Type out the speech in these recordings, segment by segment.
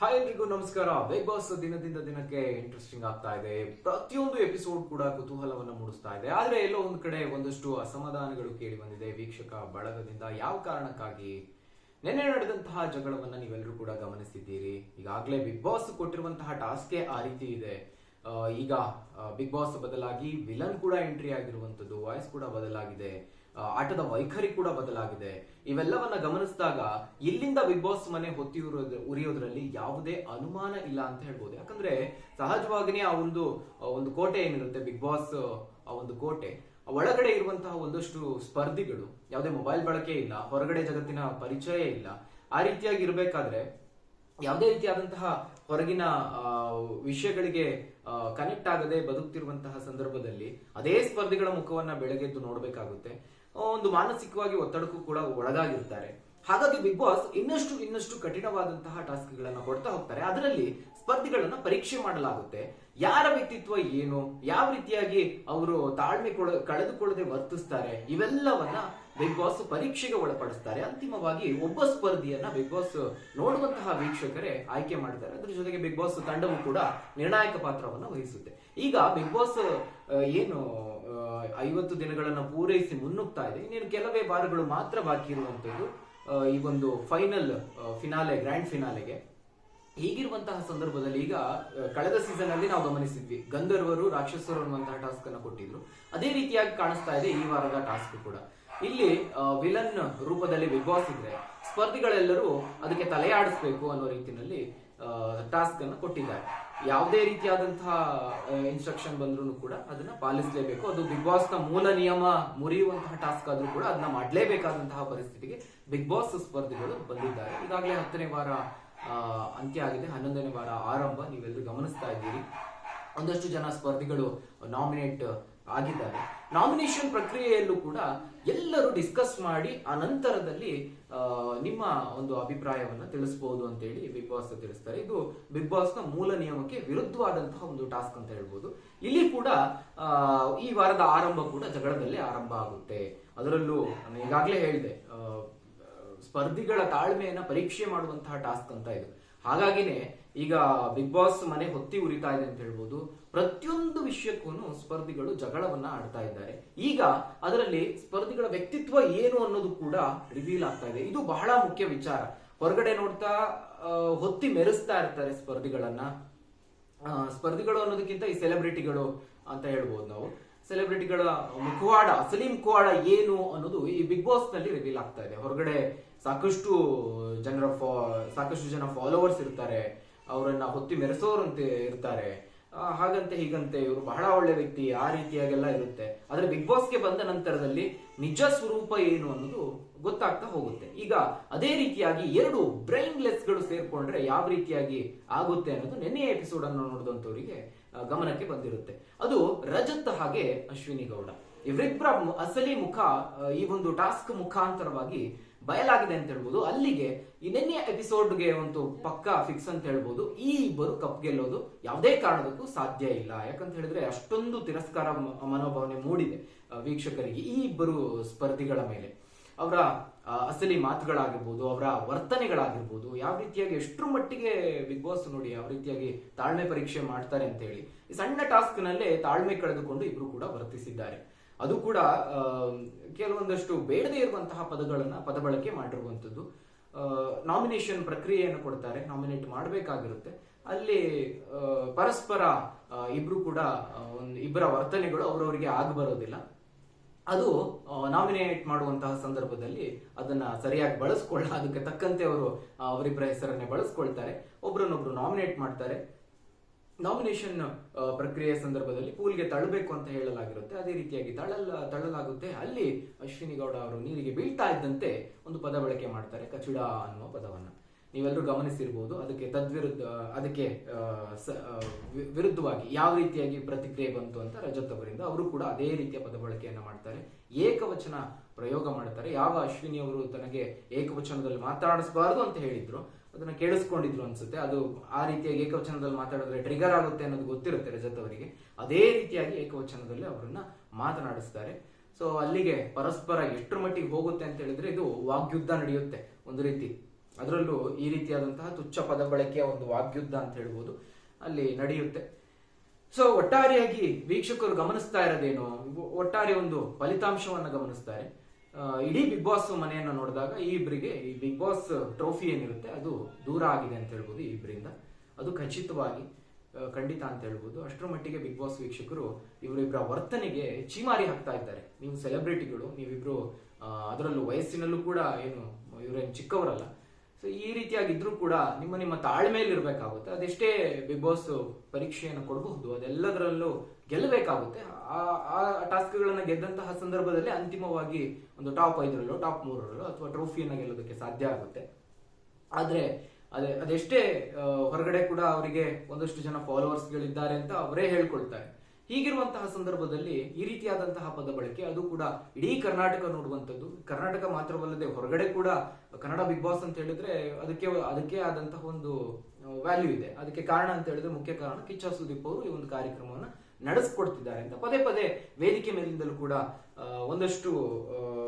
Hi ಎಲ್ರಿಗೂ ನಮಸ್ಕಾರ. Big boss ದಿನದಿಂದ ದಿನಕ್ಕೆ ಇಂಟ್ರೆಸ್ಟಿಂಗ್ ಆಗ್ತಾ ಇದೆ. ಪ್ರತಿಯೊಂದು ಎಪಿಸೋಡ್ ಕೂಡ ಕುತೂಹಲವನ್ನು ಮೂಡಿಸ್ತಾ ಇದೆ. ಆದ್ರೆ ಎಲ್ಲೋ ಒಂದ್ ಕಡೆ ಒಂದಷ್ಟು ಅಸಮಾಧಾನಗಳು ಕೇಳಿ ಬಂದಿದೆ ವೀಕ್ಷಕ ಬಳಗದಿಂದ. ಯಾವ ಕಾರಣಕ್ಕಾಗಿ? ನಿನ್ನೆ ನಡೆದಂತಹ ಜಗಳವನ್ನ ನೀವೆಲ್ಲರೂ ಕೂಡ ಗಮನಿಸಿದ್ದೀರಿ. ಈಗಾಗಲೇ ಬಿಗ್ ಬಾಸ್ ಕೊಟ್ಟಿರುವಂತಹ ಟಾಸ್ಕೇ ಆ ರೀತಿ ಇದೆ. ಈಗ ಬಿಗ್ ಬಾಸ್ ಬದಲಾಗಿ ವಿಲನ್ ಕೂಡ ಎಂಟ್ರಿ ಆಗಿರುವಂತದ್ದು ವಾಯ್ಸ್ ಕೂಡ ಬದಲಾಗಿದೆ. ಆಟದ ವೈಖರಿ ಕೂಡ ಬದಲಾಗಿದೆ. ಇವೆಲ್ಲವನ್ನ ಗಮನಿಸಿದಾಗ ಇಲ್ಲಿಂದ ಬಿಗ್ ಬಾಸ್ ಮನೆ ಹೊತ್ತಿ ಉರಿಯೋದ್- ಉರಿಯೋದ್ರಲ್ಲಿ ಯಾವುದೇ ಅನುಮಾನ ಇಲ್ಲ ಅಂತ ಹೇಳ್ಬೋದು. ಯಾಕಂದ್ರೆ ಸಹಜವಾಗಿನೇ ಆ ಒಂದು ಒಂದು ಕೋಟೆ ಏನಿರುತ್ತೆ, ಬಿಗ್ ಬಾಸ್, ಆ ಒಂದು ಕೋಟೆ, ಒಳಗಡೆ ಇರುವಂತಹ ಒಂದಷ್ಟು ಸ್ಪರ್ಧಿಗಳು, ಯಾವುದೇ ಮೊಬೈಲ್ ಬಳಕೆ ಇಲ್ಲ, ಹೊರಗಡೆ ಜಗತ್ತಿನ ಪರಿಚಯ ಇಲ್ಲ, ಆ ರೀತಿಯಾಗಿ ಇರಬೇಕಾದ್ರೆ ಯಾವುದೇ ರೀತಿಯಾದಂತಹ ಹೊರಗಿನ ವಿಷಯಗಳಿಗೆ ಕನೆಕ್ಟ್ ಆಗದೆ ಬದುಕ್ತಿರುವಂತಹ ಸಂದರ್ಭದಲ್ಲಿ ಅದೇ ಸ್ಪರ್ಧಿಗಳ ಮುಖವನ್ನ ಬೆಳಗೆದ್ದು ನೋಡಬೇಕಾಗುತ್ತೆ. ಒಂದು ಮಾನಸಿಕವಾಗಿ ಒತ್ತಡಕ್ಕೂ ಕೂಡ ಒಳಗಾಗಿರ್ತಾರೆ. ಹಾಗಾಗಿ ಬಿಗ್ ಬಾಸ್ ಇನ್ನಷ್ಟು ಇನ್ನಷ್ಟು ಕಠಿಣವಾದಂತಹ ಟಾಸ್ಕ್ ಗಳನ್ನ ಕೊಡ್ತಾ ಹೋಗ್ತಾರೆ. ಅದರಲ್ಲಿ ಸ್ಪರ್ಧಿಗಳನ್ನ ಪರೀಕ್ಷೆ ಮಾಡಲಾಗುತ್ತೆ. ಯಾರ ವ್ಯಕ್ತಿತ್ವ ಏನು, ಯಾವ ರೀತಿಯಾಗಿ ಅವರು ತಾಳ್ಮೆ ಕಳೆದುಕೊಳ್ಳದೆ ವರ್ತಿಸ್ತಾರೆ, ಇವೆಲ್ಲವನ್ನ ಬಿಗ್ ಬಾಸ್ ಪರೀಕ್ಷೆಗೆ ಒಳಪಡಿಸ್ತಾರೆ. ಅಂತಿಮವಾಗಿ ಒಬ್ಬ ಸ್ಪರ್ಧಿಯನ್ನ ಬಿಗ್ ಬಾಸ್ ನೋಡುವಂತಹ ವೀಕ್ಷಕರೇ ಆಯ್ಕೆ ಮಾಡಿದ್ದಾರೆ. ಅದ್ರ ಜೊತೆಗೆ ಬಿಗ್ ಬಾಸ್ ತಂಡವು ಕೂಡ ನಿರ್ಣಾಯಕ ಪಾತ್ರವನ್ನು ವಹಿಸುತ್ತೆ. ಈಗ ಬಿಗ್ ಬಾಸ್ ಏನು ಐವತ್ತು ದಿನಗಳನ್ನ ಪೂರೈಸಿ ಮುನ್ನುಗ್ತಾ ಇದೆ. ಇನ್ನೇನು ಕೆಲವೇ ವಾರಗಳು ಮಾತ್ರ ಬಾಕಿ ಇರುವಂತದ್ದು ಈ ಒಂದು ಫೈನಲ್ ಫಿನಾಲೆ, ಗ್ರ್ಯಾಂಡ್ ಫಿನಾಲೆಗೆ. ಹೀಗಿರುವಂತಹ ಸಂದರ್ಭದಲ್ಲಿ ಈಗ ಕಳೆದ ಸೀಸನ್ ಅಲ್ಲಿ ನಾವು ಗಮನಿಸಿದ್ವಿ. ಗಂಧರ್ವರು, ರಾಕ್ಷಸರು ಅನ್ನುವಂತಹ ಟಾಸ್ಕ್ ಅನ್ನ ಕೊಟ್ಟಿದ್ರು. ಅದೇ ರೀತಿಯಾಗಿ ಕಾಣಿಸ್ತಾ ಇದೆ ಈ ವಾರದ ಟಾಸ್ಕ್ ಕೂಡ. ಇಲ್ಲಿ ವಿಲನ್ ರೂಪದಲ್ಲಿ ಬಿಗ್ ಬಾಸ್ ಇದ್ರೆ, ಸ್ಪರ್ಧಿಗಳೆಲ್ಲರೂ ಅದಕ್ಕೆ ತಲೆಯಾಡಿಸ್ಬೇಕು ಅನ್ನೋ ರೀತಿಯಲ್ಲಿ ಟಾಸ್ಕ್ ಅನ್ನು ಕೊಟ್ಟಿದ್ದಾರೆ. ಯಾವುದೇ ರೀತಿಯಾದಂತಹ ಇನ್ಸ್ಟ್ರಕ್ಷನ್ ಬಂದ್ರೂ ಕೂಡ ಅದನ್ನ ಪಾಲಿಸಲೇಬೇಕು. ಅದು ಬಿಗ್ ಬಾಸ್ನ ಮೂಲ ನಿಯಮ ಮುರಿಯುವಂತಹ ಟಾಸ್ಕ್ ಆದ್ರೂ ಕೂಡ ಅದನ್ನ ಮಾಡಲೇಬೇಕಾದಂತಹ ಪರಿಸ್ಥಿತಿಗೆ ಬಿಗ್ ಬಾಸ್ ಸ್ಪರ್ಧಿಗಳು ಬಂದಿದ್ದಾರೆ. ಈಗಾಗಲೇ ಹತ್ತನೇ ವಾರ ಅಂತ್ಯ ಆಗಿದೆ. ಹನ್ನೊಂದನೇ ವಾರ ಆರಂಭ. ನೀವೆಲ್ಲರೂ ಗಮನಿಸ್ತಾ ಇದ್ದೀರಿ. ಒಂದಷ್ಟು ಜನ ಸ್ಪರ್ಧಿಗಳು ನಾಮಿನೇಟ್ ಆಗಿದ್ದಾರೆ. ನಾಮಿನೇಷನ್ ಪ್ರಕ್ರಿಯೆಯಲ್ಲೂ ಕೂಡ ಎಲ್ಲರೂ ಡಿಸ್ಕಸ್ ಮಾಡಿ, ಆ ನಂತರದಲ್ಲಿ ನಿಮ್ಮ ಒಂದು ಅಭಿಪ್ರಾಯವನ್ನ ತಿಳಿಸಬಹುದು ಅಂತ ಹೇಳಿ ಬಿಗ್ ಬಾಸ್ ತಿಳಿಸ್ತಾರೆ. ಇದು ಬಿಗ್ ಬಾಸ್ನ ಮೂಲ ನಿಯಮಕ್ಕೆ ವಿರುದ್ಧವಾದಂತಹ ಒಂದು ಟಾಸ್ಕ್ ಅಂತ ಹೇಳ್ಬೋದು. ಇಲ್ಲಿ ಕೂಡ ಈ ವಾರದ ಆರಂಭ ಕೂಡ ಜಗಳದಲ್ಲೇ ಆರಂಭ ಆಗುತ್ತೆ. ಅದರಲ್ಲೂ ಈಗಾಗಲೇ ಹೇಳಿದೆ ಸ್ಪರ್ಧಿಗಳ ತಾಳ್ಮೆಯನ್ನ ಪರೀಕ್ಷೆ ಮಾಡುವಂತಹ ಟಾಸ್ಕ್ ಅಂತ ಇದು. ಹಾಗಾಗಿನೇ ಈಗ ಬಿಗ್ ಬಾಸ್ ಮನೆ ಹೊತ್ತಿ ಉರಿತಾ ಇದೆ ಅಂತ ಹೇಳ್ಬೋದು. ಪ್ರತಿಯೊಂದು ವಿಷಯಕ್ಕೂ ಸ್ಪರ್ಧಿಗಳು ಜಗಳವನ್ನ ಆಡ್ತಾ ಇದ್ದಾರೆ. ಈಗ ಅದರಲ್ಲಿ ಸ್ಪರ್ಧಿಗಳ ವ್ಯಕ್ತಿತ್ವ ಏನು ಅನ್ನೋದು ಕೂಡ ರಿವೀಲ್ ಆಗ್ತಾ ಇದೆ. ಇದು ಬಹಳ ಮುಖ್ಯ ವಿಚಾರ. ಹೊರಗಡೆ ನೋಡ್ತಾ ಹೊತ್ತಿ ಮೆರೆಸ್ತಾ ಇರ್ತಾರೆ ಸ್ಪರ್ಧಿಗಳನ್ನ. ಸ್ಪರ್ಧಿಗಳು ಅನ್ನೋದಕ್ಕಿಂತ ಈ ಸೆಲೆಬ್ರಿಟಿಗಳು ಅಂತ ಹೇಳ್ಬೋದು ನಾವು. ಸೆಲೆಬ್ರಿಟಿಗಳ ಮುಖವಾಡ, ಅಸಲಿ ಮುಖವಾಡ ಏನು ಅನ್ನೋದು ಈ ಬಿಗ್ ಬಾಸ್ನಲ್ಲಿ ರಿವೀಲ್ ಆಗ್ತಾ ಇದೆ. ಹೊರಗಡೆ ಸಾಕಷ್ಟು ಜನರ ಫಾ- ಸಾಕಷ್ಟು ಜನ ಫಾಲೋವರ್ಸ್ ಇರ್ತಾರೆ. ಅವರನ್ನ ಹೊತ್ತಿ ಮೆರೆಸೋರಂತೆ ಇರ್ತಾರೆ. ಹಾಗಂತೆ ಹೀಗಂತೆ ಇವರು ಬಹಳ ಒಳ್ಳೆ ವ್ಯಕ್ತಿ, ಆ ರೀತಿಯಾಗೆಲ್ಲ ಇರುತ್ತೆ. ಆದ್ರೆ ಬಿಗ್ ಬಾಸ್ಗೆ ಬಂದ ನಂತರದಲ್ಲಿ ನಿಜ ಸ್ವರೂಪ ಏನು ಅನ್ನೋದು ಗೊತ್ತಾಗ್ತಾ ಹೋಗುತ್ತೆ. ಈಗ ಅದೇ ರೀತಿಯಾಗಿ ಎರಡು ಬ್ರೈನ್ಲೆಸ್ಗಳು ಸೇರ್ಕೊಂಡ್ರೆ ಯಾವ ರೀತಿಯಾಗಿ ಆಗುತ್ತೆ ಅನ್ನೋದು ನಿನ್ನೆ ಎಪಿಸೋಡ್ ಅನ್ನು ನೋಡಿದಂತವರಿಗೆ ಗಮನಕ್ಕೆ ಬಂದಿರುತ್ತೆ. ಅದು ರಜತ್ ಹಾಗೆ ಅಶ್ವಿನಿ ಗೌಡ. ಇವರಿಬ್ಬರ ಅಸಲಿ ಮುಖ ಈ ಒಂದು ಟಾಸ್ಕ್ ಮುಖಾಂತರವಾಗಿ ಬಯಲಾಗಿದೆ ಅಂತ ಹೇಳ್ಬೋದು. ಅಲ್ಲಿಗೆ ಈ ನಿನ್ನೆ ಎಪಿಸೋಡ್ಗೆ ಒಂದು ಪಕ್ಕ ಫಿಕ್ಸ್ ಅಂತ ಹೇಳ್ಬೋದು. ಈ ಇಬ್ಬರು ಕಪ್ ಗೆಲ್ಲೋದು ಯಾವುದೇ ಕಾರಣಕ್ಕೂ ಸಾಧ್ಯ ಇಲ್ಲ. ಯಾಕಂತ ಹೇಳಿದ್ರೆ ಅಷ್ಟೊಂದು ತಿರಸ್ಕಾರ ಮನೋಭಾವನೆ ಮೂಡಿದೆ ವೀಕ್ಷಕರಿಗೆ ಈ ಇಬ್ಬರು ಸ್ಪರ್ಧಿಗಳ ಮೇಲೆ. ಅವರ ಅಸಲಿ ಮಾತುಗಳಾಗಿರ್ಬೋದು, ಅವರ ವರ್ತನೆಗಳಾಗಿರ್ಬೋದು, ಯಾವ ರೀತಿಯಾಗಿ ಎಷ್ಟರ ಮಟ್ಟಿಗೆ ಬಿಗ್ ಬಾಸ್ ನೋಡಿ ಯಾವ ರೀತಿಯಾಗಿ ತಾಳ್ಮೆ ಪರೀಕ್ಷೆ ಮಾಡ್ತಾರೆ ಅಂತ ಹೇಳಿ, ಈ ಸಣ್ಣ ಟಾಸ್ಕ್ ನಲ್ಲೇ ತಾಳ್ಮೆ ಕಳೆದುಕೊಂಡು ಇಬ್ರು ಕೂಡ ವರ್ತಿಸಿದ್ದಾರೆ. ಅದು ಕೂಡ ಕೆಲವೊಂದಷ್ಟು ಬೇಡದೇ ಇರುವಂತಹ ಪದಗಳನ್ನ ಪದ ಬಳಕೆ ಮಾಡಿರುವಂಥದ್ದು ನಾಮಿನೇಷನ್ ಪ್ರಕ್ರಿಯೆಯನ್ನು ಕೊಡ್ತಾರೆ ನಾಮಿನೇಟ್ ಮಾಡಬೇಕಾಗಿರುತ್ತೆ. ಅಲ್ಲಿ ಪರಸ್ಪರ ಇಬ್ರು ಕೂಡ ಒಂದ್ ಇಬ್ಬರ ವರ್ತನೆಗಳು ಅವರವರಿಗೆ ಆಗ ಬರೋದಿಲ್ಲ. ಅದು ನಾಮಿನೇಟ್ ಮಾಡುವಂತಹ ಸಂದರ್ಭದಲ್ಲಿ ಅದನ್ನ ಸರಿಯಾಗಿ ಬಳಸ್ಕೊಳ್ಳ, ಅದಕ್ಕೆ ತಕ್ಕಂತೆ ಅವರು ಅವರಿಬ್ಬರ ಹೆಸರನ್ನೇ ಬಳಸ್ಕೊಳ್ತಾರೆ. ಒಬ್ರನ್ನೊಬ್ರು ನಾಮಿನೇಟ್ ಮಾಡ್ತಾರೆ. ನಾಮಿನೇಷನ್ ಪ್ರಕ್ರಿಯೆ ಸಂದರ್ಭದಲ್ಲಿ ಪೂಲ್ಗೆ ತಳ್ಳಬೇಕು ಅಂತ ಹೇಳಲಾಗಿರುತ್ತೆ. ಅದೇ ರೀತಿಯಾಗಿ ತಳ್ಳಲ್ಲ, ತಳ್ಳಲಾಗುತ್ತೆ. ಅಲ್ಲಿ ಅಶ್ವಿನಿ ಗೌಡ ಅವರು ನೀರಿಗೆ ಬೀಳ್ತಾ ಇದ್ದಂತೆ ಒಂದು ಪದ ಬಳಕೆ ಮಾಡ್ತಾರೆ, ಕಚುಡ ಅನ್ನುವ ಪದವನ್ನ. ನೀವೆಲ್ಲರೂ ಗಮನಿಸಿರ್ಬೋದು. ಅದಕ್ಕೆ ತದ್ವಿರುದ್ಧ, ಅದಕ್ಕೆ ವಿರುದ್ಧವಾಗಿ ಯಾವ ರೀತಿಯಾಗಿ ಪ್ರತಿಕ್ರಿಯೆ ಬಂತು ಅಂತ ರಜತ್ ಅವರಿಂದ ಅವರು ಕೂಡ ಅದೇ ರೀತಿಯ ಪದ ಬಳಕೆಯನ್ನು ಮಾಡ್ತಾರೆ. ಏಕವಚನ ಪ್ರಯೋಗ ಮಾಡ್ತಾರೆ. ಯಾವ ಅಶ್ವಿನಿ ಅವರು ತನಗೆ ಏಕವಚನದಲ್ಲಿ ಮಾತಾಡಿಸಬಾರದು ಅಂತ ಹೇಳಿದ್ರು. ಅದನ್ನ ಕೇಳಿಸ್ಕೊಂಡಿದ್ರು ಅನ್ಸುತ್ತೆ. ಅದು ಆ ರೀತಿಯಾಗಿ ಏಕವಚನದಲ್ಲಿ ಮಾತಾಡಿದ್ರೆ ಟ್ರಿಗರ್ ಆಗುತ್ತೆ ಅನ್ನೋದು ಗೊತ್ತಿರುತ್ತೆ ರಜತ್ ಅವರಿಗೆ. ಅದೇ ರೀತಿಯಾಗಿ ಏಕವಚನದಲ್ಲಿ ಅವರನ್ನ ಮಾತನಾಡಿಸ್ತಾರೆ. ಸೊ ಅಲ್ಲಿಗೆ ಪರಸ್ಪರ ಎಷ್ಟರ ಮಟ್ಟಿಗೆ ಹೋಗುತ್ತೆ ಅಂತ ಹೇಳಿದ್ರೆ ಇದು ವಾಗ್ಯುದ್ಧ ನಡೆಯುತ್ತೆ. ಒಂದು ರೀತಿ. ಅದರಲ್ಲೂ ಈ ರೀತಿಯಾದಂತಹ ತುಚ್ಛ ಪದ ಬಳಕೆಯ ಒಂದು ವಾಗ್ಯುದ್ಧ ಅಂತ ಹೇಳ್ಬೋದು. ಅಲ್ಲಿ ನಡೆಯುತ್ತೆ. ಸೊ ಒಟ್ಟಾರೆಯಾಗಿ ವೀಕ್ಷಕರು ಗಮನಿಸ್ತಾ ಇರೋದೇನು? ಒಟ್ಟಾರೆ ಒಂದು ಫಲಿತಾಂಶವನ್ನು ಗಮನಿಸ್ತಾರೆ. ಇಡೀ ಬಿಗ್ ಬಾಸ್ ಮನೆಯನ್ನು ನೋಡಿದಾಗ ಈ ಇಬ್ಬರಿಗೆ ಈ ಬಿಗ್ ಬಾಸ್ ಟ್ರೋಫಿ ಏನಿರುತ್ತೆ, ಅದು ದೂರ ಆಗಿದೆ ಅಂತ ಹೇಳ್ಬೋದು ಈ ಇಬ್ಬರಿಂದ ಅದು ಖಚಿತವಾಗಿ ಖಂಡಿತ ಅಂತ ಹೇಳ್ಬೋದು. ಅಷ್ಟರ ಮಟ್ಟಿಗೆ ಬಿಗ್ ಬಾಸ್ ವೀಕ್ಷಕರು ಇವರಿಬ್ಬರ ವರ್ತನೆಗೆ ಚೀಮಾರಿ ಹಾಕ್ತಾ ಇದ್ದಾರೆ. ನೀವು ಸೆಲೆಬ್ರಿಟಿಗಳು ನೀವಿಬ್ರು ಅದರಲ್ಲೂ ವಯಸ್ಸಿನಲ್ಲೂ ಕೂಡ ಏನು, ಇವರೇನು ಚಿಕ್ಕವರಲ್ಲ ಸೊ ಈ ರೀತಿಯಾಗಿ ಇದ್ರೂ ಕೂಡ ನಿಮ್ಮ ನಿಮ್ಮ ತಾಳ್ಮೆಯಲ್ಲಿ ಇರಬೇಕಾಗುತ್ತೆ ಅದೆಷ್ಟೇ ಬಿಗ್ ಬಾಸ್ ಪರೀಕ್ಷೆಯನ್ನು ಕೊಡಬಹುದು, ಅದೆಲ್ಲದರಲ್ಲೂ ಗೆಲ್ಲಬೇಕಾಗುತ್ತೆ. ಆ ಆ ಟಾಸ್ಕ್ಗಳನ್ನು ಗೆದ್ದಂತಹ ಸಂದರ್ಭದಲ್ಲಿ ಅಂತಿಮವಾಗಿ ಒಂದು ಟಾಪ್ ಐದರಲ್ಲೋ, ಟಾಪ್ ಮೂರರಲ್ಲೋ ಅಥವಾ ಟ್ರೋಫಿಯನ್ನು ಗೆಲ್ಲೋದಕ್ಕೆ ಸಾಧ್ಯ ಆಗುತ್ತೆ. ಆದರೆ, ಅದೇ, ಅದೆಷ್ಟೇ ಹೊರಗಡೆ ಕೂಡ ಅವರಿಗೆ ಒಂದಷ್ಟು ಜನ ಫಾಲೋವರ್ಸ್ಗಳಿದ್ದಾರೆ ಅಂತ ಅವರೇ ಹೇಳ್ಕೊಳ್ತಾರೆ. ಹೀಗಿರುವಂತಹ ಸಂದರ್ಭದಲ್ಲಿ ಈ ರೀತಿಯಾದಂತಹ ಪದ ಬಳಕೆ ಅದು ಕೂಡ ಇಡೀ ಕರ್ನಾಟಕ ನೋಡುವಂಥದ್ದು. ಕರ್ನಾಟಕ ಮಾತ್ರವಲ್ಲದೆ ಹೊರಗಡೆ ಕೂಡ ಕನ್ನಡ ಬಿಗ್ ಬಾಸ್ ಅಂತ ಹೇಳಿದ್ರೆ ಅದಕ್ಕೆ ಅದಕ್ಕೆ ಆದಂತಹ ಒಂದು ವ್ಯಾಲ್ಯೂ ಇದೆ. ಅದಕ್ಕೆ ಕಾರಣ ಅಂತ ಹೇಳಿದ್ರೆ ಮುಖ್ಯ ಕಾರಣ ಕಿಚ್ಚ ಸುದೀಪ್ ಅವರು ಈ ಒಂದು ಕಾರ್ಯಕ್ರಮವನ್ನು ನಡೆಸ್ಕೊಡ್ತಿದ್ದಾರೆ ಅಂತ. ಪದೇ ಪದೇ ವೇದಿಕೆ ಮೇಲಿಂದಲೂ ಕೂಡ ಒಂದಷ್ಟು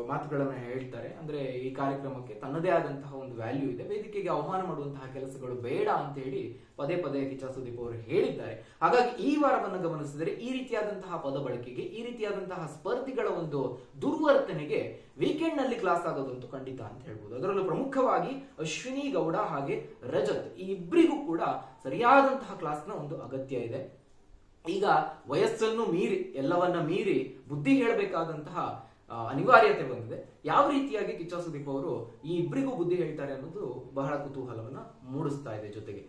ಮಾತುಗಳನ್ನು ಹೇಳ್ತಾರೆ. ಅಂದ್ರೆ ಈ ಕಾರ್ಯಕ್ರಮಕ್ಕೆ ತನ್ನದೇ ಆದಂತಹ ಒಂದು ವ್ಯಾಲ್ಯೂ ಇದೆ. ವೇದಿಕೆಗೆ ಅವಮಾನ ಮಾಡುವಂತಹ ಕೆಲಸಗಳು ಬೇಡ ಅಂತ ಹೇಳಿ ಪದೇ ಪದೇ ಕಿಚ್ಚ ಸುದೀಪ್ ಅವರು ಹೇಳಿದ್ದಾರೆ. ಹಾಗಾಗಿ ಈ ವಾರವನ್ನು ಗಮನಿಸಿದರೆ ಈ ರೀತಿಯಾದಂತಹ ಪದ ಬಳಕೆಗೆ ಈ ರೀತಿಯಾದಂತಹ ಸ್ಪರ್ಧಿಗಳ ಒಂದು ದುರ್ವರ್ತನೆಗೆ ವೀಕೆಂಡ್ನಲ್ಲಿ ಕ್ಲಾಸ್ ಆಗೋದಂತೂ ಖಂಡಿತ ಅಂತ ಹೇಳ್ಬೋದು. ಅದರಲ್ಲೂ ಪ್ರಮುಖವಾಗಿ ಅಶ್ವಿನಿ ಗೌಡ ಹಾಗೆ ರಜತ್, ಈ ಇಬ್ಬರಿಗೂ ಕೂಡ ಸರಿಯಾದಂತಹ ಕ್ಲಾಸ್ನ ಒಂದು ಅಗತ್ಯ ಇದೆ. ಈಗ ವಯಸ್ಸನ್ನು ಮೀರಿ, ಎಲ್ಲವನ್ನ ಮೀರಿ ಬುದ್ಧಿ ಹೇಳಬೇಕಾದಂತಹ ಅನಿವಾರ್ಯತೆ ಬಂದಿದೆ. ಯಾವ ರೀತಿಯಾಗಿ ಕಿಚ್ಚ ಸುದೀಪ್ ಅವರು ಈ ಇಬ್ಬರಿಗೂ ಬುದ್ಧಿ ಹೇಳ್ತಾರೆ ಅನ್ನೋದು ಬಹಳ ಕುತೂಹಲವನ್ನ ಮೂಡಿಸ್ತಾ ಇದೆ ಜೊತೆಗೆ.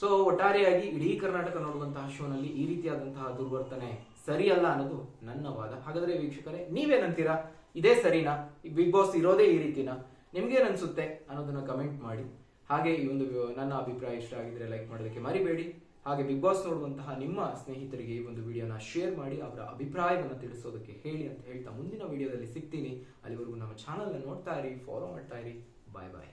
ಸೊ ಒಟ್ಟಾರೆಯಾಗಿ ಇಡೀ ಕರ್ನಾಟಕ ನೋಡುವಂತಹ ಶೋನಲ್ಲಿ ಈ ರೀತಿಯಾದಂತಹ ದುರ್ವರ್ತನೆ ಸರಿಯಲ್ಲ ಅನ್ನೋದು ನನ್ನ ವಾದ. ಹಾಗಾದ್ರೆ ವೀಕ್ಷಕರೇ, ನೀವೇನಂತೀರಾ? ಇದೇ ಸರಿನಾ? ಬಿಗ್ ಬಾಸ್ ಇರೋದೇ ಈ ರೀತಿನಾ? ನಿಮ್ಗೇನ್ ಅನ್ಸುತ್ತೆ ಅನ್ನೋದನ್ನ ಕಮೆಂಟ್ ಮಾಡಿ. ಹಾಗೆ ಈ ಒಂದು ನನ್ನ ಅಭಿಪ್ರಾಯ ಇಷ್ಟ ಆಗಿದ್ರೆ ಲೈಕ್ ಮಾಡೋದಕ್ಕೆ ಮರಿಬೇಡಿ. ಹಾಗೆ ಬಿಗ್ ಬಾಸ್ ನೋಡುವಂತಹ ನಿಮ್ಮ ಸ್ನೇಹಿತರಿಗೆ ಈ ಒಂದು ವಿಡಿಯೋನ ಶೇರ್ ಮಾಡಿ ಅವರ ಅಭಿಪ್ರಾಯವನ್ನು ತಿಳಿಸೋದಕ್ಕೆ ಹೇಳಿ ಅಂತ ಹೇಳ್ತಾ ಮುಂದಿನ ವಿಡಿಯೋದಲ್ಲಿ ಸಿಗ್ತೀನಿ. ಅಲ್ಲಿವರೆಗೂ ನಮ್ಮ ಚಾನಲ್ನ ನೋಡ್ತಾ ಇರಿ ಫಾಲೋ ಮಾಡ್ತಾ ಇರಿ. ಬಾಯ್ ಬಾಯ್